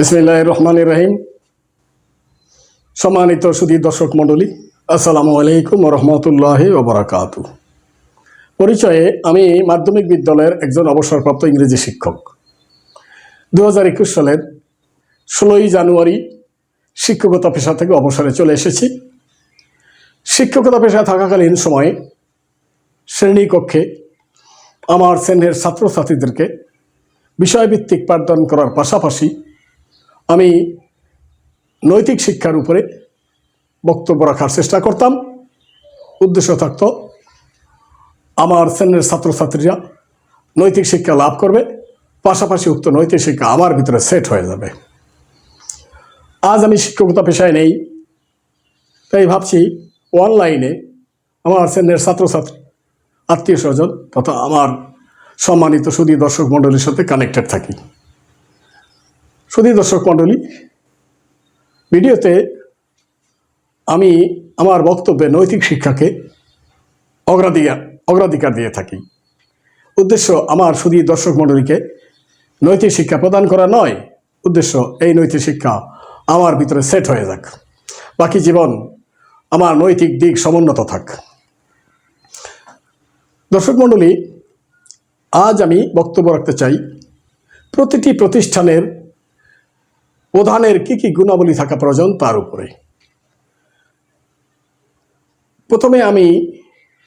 বিসমিল্লাহ রহমান রহিম। সম্মানিত সুদী দর্শক মণ্ডলী, আসসালামু আলাইকুম রহমতুল্লাহ ওবরাকাত পরিচয়ে আমি মাধ্যমিক বিদ্যালয়ের একজন অবসরপ্রাপ্ত ইংরেজি শিক্ষক। দু হাজার একুশ সালের ষোলোই জানুয়ারি শিক্ষকতা পেশা থেকে অবসরে চলে এসেছি। শিক্ষকতা পেশায় থাকাকালীন সময়ে শ্রেণীকক্ষে আমার শ্রেণির ছাত্রছাত্রীদেরকে বিষয়ভিত্তিক পাঠদান করার পাশাপাশি আমি নৈতিক শিক্ষার উপরে বক্তব্য রাখার চেষ্টা করতাম। উদ্দেশ্য থাকত, আমার শ্রেণির ছাত্রছাত্রীরা নৈতিক শিক্ষা লাভ করবে, পাশাপাশি উক্ত নৈতিক শিক্ষা আমার ভিতরে সেট হয়ে যাবে। আজ আমি শিক্ষকতা পেশায় নেই, তাই ভাবছি অনলাইনে আমার শ্রেণির ছাত্রছাত্রী, আত্মীয় স্বজন তথা আমার সম্মানিত সুদী দর্শক মণ্ডলীর সাথে কানেক্টেড থাকি। সুদী দর্শক মণ্ডলী, ভিডিওতে আমি আমার বক্তব্যে নৈতিক শিক্ষাকে অগ্রাধিকার অগ্রাধিকার দিয়ে থাকি। উদ্দেশ্য আমার সুদী দর্শক মণ্ডলীকে নৈতিক শিক্ষা প্রদান করা নয়, উদ্দেশ্য এই নৈতিক শিক্ষা আমার ভিতরে সেট হয়ে যাক। বাকি জীবন আমার নৈতিক দিক সমুন্নত থাক। দর্শক মণ্ডলী, আজ আমি বক্তব্য রাখতে চাই প্রতিটি প্রতিষ্ঠানের প্রধানের কি কি গুণাবলী থাকা প্রয়োজন তার উপরে। প্রথমে আমি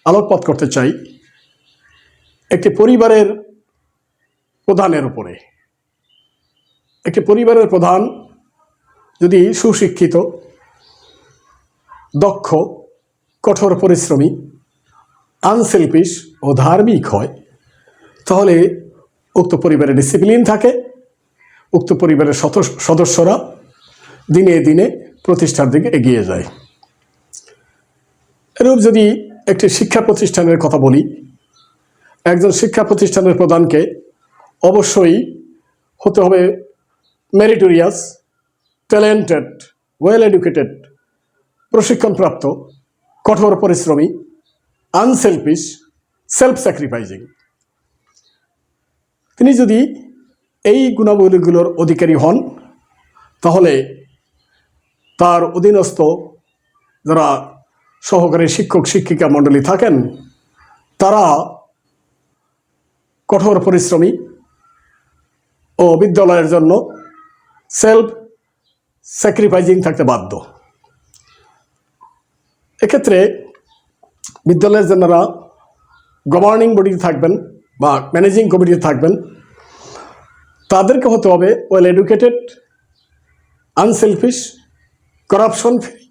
আলোকপাত করতে চাই একটি পরিবারের প্রধানের উপরে। একটি পরিবারের প্রধান যদি সুশিক্ষিত, দক্ষ, কঠোর পরিশ্রমী, আনসেলফিশ ও ধার্মিক হয়, তাহলে উক্ত পরিবারে ডিসিপ্লিন থাকে উক্ত পরিবারের সদস্য- সদস্যরা দিনে দিনে প্রতিষ্ঠার দিকে এগিয়ে যায়। এরূপ যদি একটি শিক্ষা প্রতিষ্ঠানের কথা বলি, একজন শিক্ষা প্রতিষ্ঠানের প্রধানকে অবশ্যই হতে হবে মেরিটোরিয়াস ট্যালেন্টেড ওয়েল এডুকেটেড প্রশিক্ষণপ্রাপ্ত, কঠোর পরিশ্রমী আনসেলফিশ সেলফ স্যাক্রিফাইজিং তিনি যদি এই গুণাবলীগুলোর অধিকারী হন, তাহলে তার অধীনস্থ যারা সহকারী শিক্ষক, শিক্ষিকা মণ্ডলী থাকেন, তারা কঠোর পরিশ্রমী ও বিদ্যালয়ের জন্য সেলফ স্যাক্রিফাইজিং থাকতে বাধ্য। এক্ষেত্রে বিদ্যালয়ের যারা গভর্নিং বডিতে থাকবেন বা ম্যানেজিং কমিটিতে থাকবেন তাদেরকে হতে হবে well educated, unselfish, corruption free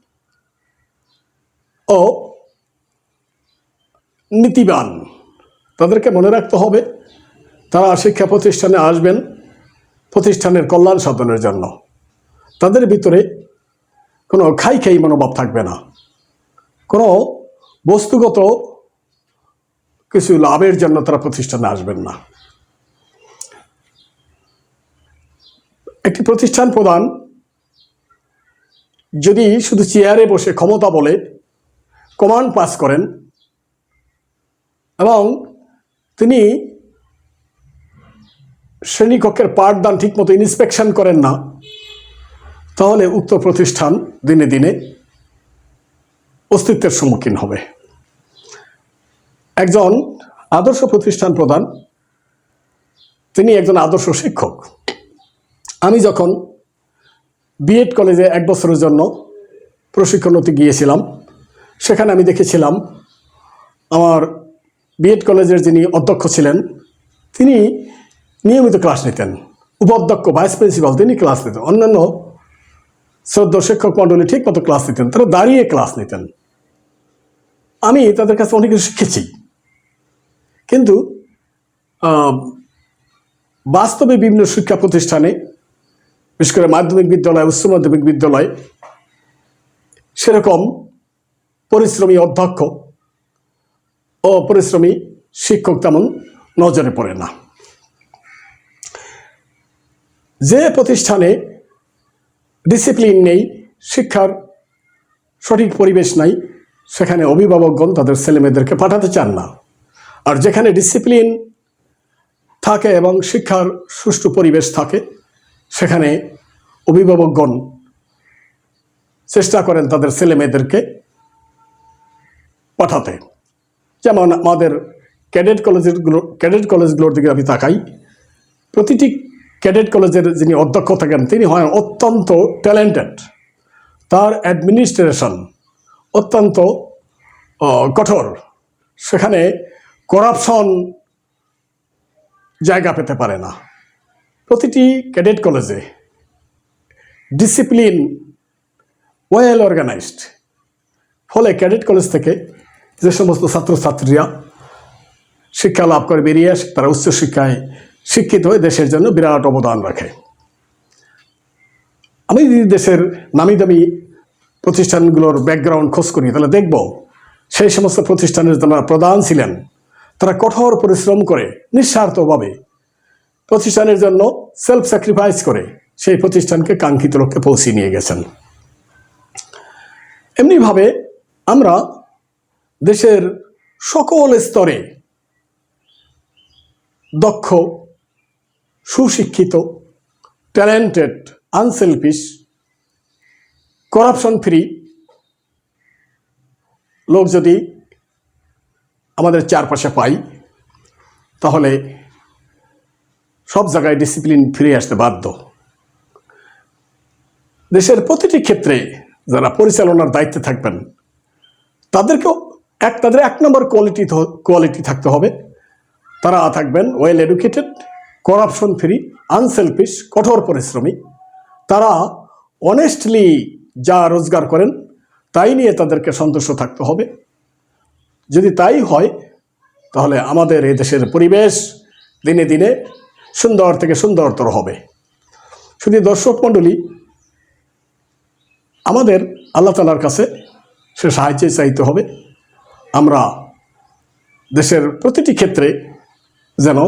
ও নীতিবান। তাদেরকে মনে রাখতে হবে তারা শিক্ষা প্রতিষ্ঠানে আসবেন প্রতিষ্ঠানের কল্যাণ সাধনের জন্য। তাদের ভিতরে কোনো খাই খাই মনোভাব থাকবে না। কোনো বস্তুগত কিছু লাভের জন্য তারা প্রতিষ্ঠানে আসবেন না। একটি প্রতিষ্ঠান প্রধান যদি শুধু চেয়ারে বসে ক্ষমতা বলে, কমান্ড পাস করেন, এবং তিনি শ্রেণীকক্ষের পাঠদান ঠিকমতো ইন্সপেকশন করেন না, তাহলে উক্ত প্রতিষ্ঠান দিনে দিনে অস্তিত্বের সম্মুখীন হবে। একজন আদর্শ প্রতিষ্ঠান প্রধান, তিনি একজন আদর্শ শিক্ষক। আমি যখন বিএড কলেজে এক বছরের জন্য প্রশিক্ষণতে গিয়েছিলাম, সেখানে আমি দেখেছিলাম আমার বিএড কলেজের যিনি অধ্যক্ষ ছিলেন, তিনি নিয়মিত ক্লাস নিতেন। উপাধ্যক্ষ ভাইস প্রিন্সিপাল তিনি ক্লাস নিতেন। অন্যান্য শ্রদ্ধ শিক্ষক মণ্ডলী ঠিক মতো ক্লাস নিতেন। তারা দাঁড়িয়ে ক্লাস নিতেন। আমি তাদের কাছে অনেক কিছু শিখেছি। কিন্তু বাস্তবে বিভিন্ন শিক্ষা প্রতিষ্ঠানে বিশেষ করে মাধ্যমিক বিদ্যালয়, উচ্চ মাধ্যমিক বিদ্যালয়, সেরকম পরিশ্রমী অধ্যক্ষ ও পরিশ্রমী শিক্ষক তেমন নজরে পড়ে না। যে প্রতিষ্ঠানে ডিসিপ্লিন নেই, শিক্ষার সঠিক পরিবেশ নাই, সেখানে অভিভাবকগণ তাদের ছেলেমেয়েদেরকে পাঠাতে চান না। আর যেখানে ডিসিপ্লিন থাকে এবং শিক্ষার সুষ্ঠু পরিবেশ থাকে সেখানে অভিভাবকগণ চেষ্টা করেন তাদের ছেলে মেয়েদেরকে পাঠাতে। যেমন আমাদের ক্যাডেট কলেজেরগুলো ক্যাডেট কলেজগুলোর দিকে আমি তাকাই। প্রতিটি ক্যাডেট কলেজের যিনি অধ্যক্ষ থাকেন, তিনি হয় অত্যন্ত ট্যালেন্টেড। তার অ্যাডমিনিস্ট্রেশন অত্যন্ত কঠোর। সেখানে করাপশন জায়গা পেতে পারে না। প্রতিটি ক্যাডেট কলেজে ডিসিপ্লিন ওয়েল অর্গানাইজড ফলে ক্যাডেট কলেজ থেকে যে সমস্ত ছাত্রছাত্রীরা শিক্ষা লাভ করে বেরিয়ে আসে, তারা উচ্চশিক্ষায় শিক্ষিত হয়ে দেশের জন্য বিরাট অবদান রাখে। আমি যদি দেশের নামি দামি প্রতিষ্ঠানগুলোর ব্যাকগ্রাউন্ড খোঁজ করি, তাহলে দেখব সেই সমস্ত প্রতিষ্ঠানের যারা প্রধান ছিলেন, তারা কঠোর পরিশ্রম করে নিঃস্বার্থভাবে প্রতিষ্ঠানের জন্য সেলফ স্যাক্রিফাইস করে সেই প্রতিষ্ঠানকে কাঙ্ক্ষিত লক্ষ্যে পৌঁছে নিয়ে গেছেন। এমনিভাবে আমরা দেশের সকল স্তরে দক্ষ, সুশিক্ষিত ট্যালেন্টেড আনসেলফিশ করাপশন ফ্রি লোক যদি আমাদের চারপাশে পাই, তাহলে সব জায়গায় ডিসিপ্লিন ফিরে আসতে বাধ্য। দেশের প্রতিটি ক্ষেত্রে যারা পরিচালনার দায়িত্বে থাকবেন, তাদেরকেও এক, তাদের এক নম্বর কোয়ালিটি কোয়ালিটি থাকতে হবে। তারা থাকবেন well educated corruption free unselfish কঠোর পরিশ্রমী। তারা অনেস্টলি যা রোজগার করেন, তাই নিয়ে তাদেরকে সন্তুষ্ট থাকতে হবে। যদি তাই হয়, তাহলে আমাদের এই দেশের পরিবেশ দিনে দিনে সুন্দর থেকে সুন্দরতর হবে। শুধু দর্শক মণ্ডলী, আমাদের আল্লাহ তালার কাছে সে সাহায্যে চাইতে হবে। আমরা দেশের প্রতিটি ক্ষেত্রে যেন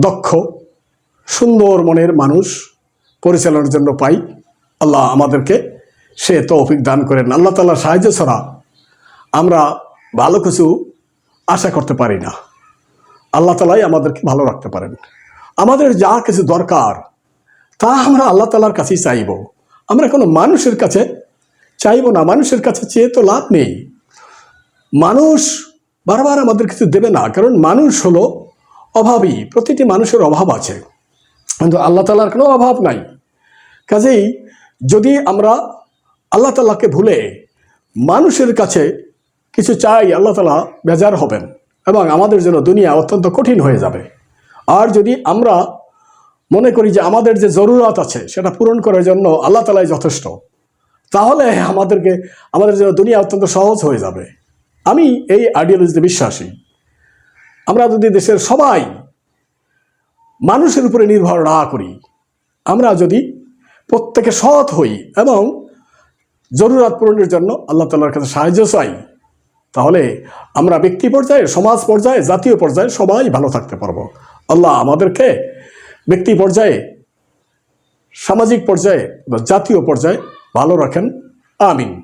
দক্ষ, সুন্দর মনের মানুষ পরিচালনার জন্য পাই। আল্লাহ আমাদেরকে সে তৌফিক দান করেন। আল্লাহ তালার সাহায্য ছাড়া আমরা ভালো কিছু আশা করতে পারি না। আল্লাহ তালাই আমাদেরকে ভালো রাখতে পারেন। আমাদের যা কিছু দরকার, তা আমরা আল্লাহ তালার কাছেই চাইব। আমরা কোনো মানুষের কাছে চাইব না। মানুষের কাছে চেয়ে তো লাভ নেই। মানুষ বারবার আমাদের কিছু দেবে না, কারণ মানুষ হলো অভাবী। প্রতিটি মানুষের অভাব আছে, কিন্তু আল্লাহ তালার কোনো অভাব নাই। কাজেই যদি আমরা আল্লাহ তালাকে ভুলে মানুষের কাছে কিছু চাই, আল্লাহ তালা বেজার হবেন এবং আমাদের জন্য দুনিয়া অত্যন্ত কঠিন হয়ে যাবে। আর যদি আমরা মনে করি যে আমাদের যে জরুরত আছে সেটা পূরণ করার জন্য আল্লাহ তালাই যথেষ্ট, তাহলে আমাদেরকে, আমাদের জন্য দুনিয়া অত্যন্ত সহজ হয়ে যাবে। আমি এই আইডিওলজিতে বিশ্বাসী। আমরা যদি দেশের সবাই মানুষের উপরে নির্ভর না করি, আমরা যদি প্রত্যেকে সৎ হই এবং জরুরত পূরণের জন্য আল্লাহ তালার কাছে সাহায্য চাই, তাহলে আমরা ব্যক্তি পর্যায়ে, সমাজ পর্যায়ে, জাতীয় পর্যায়ে সবাই ভালো থাকতে পারব। আল্লাহ আমাদেরকে ব্যক্তি পর্যায়ে সামাজিক পর্যায়ে বা জাতীয় পর্যায়ে ভালো রাখেন। আমিন।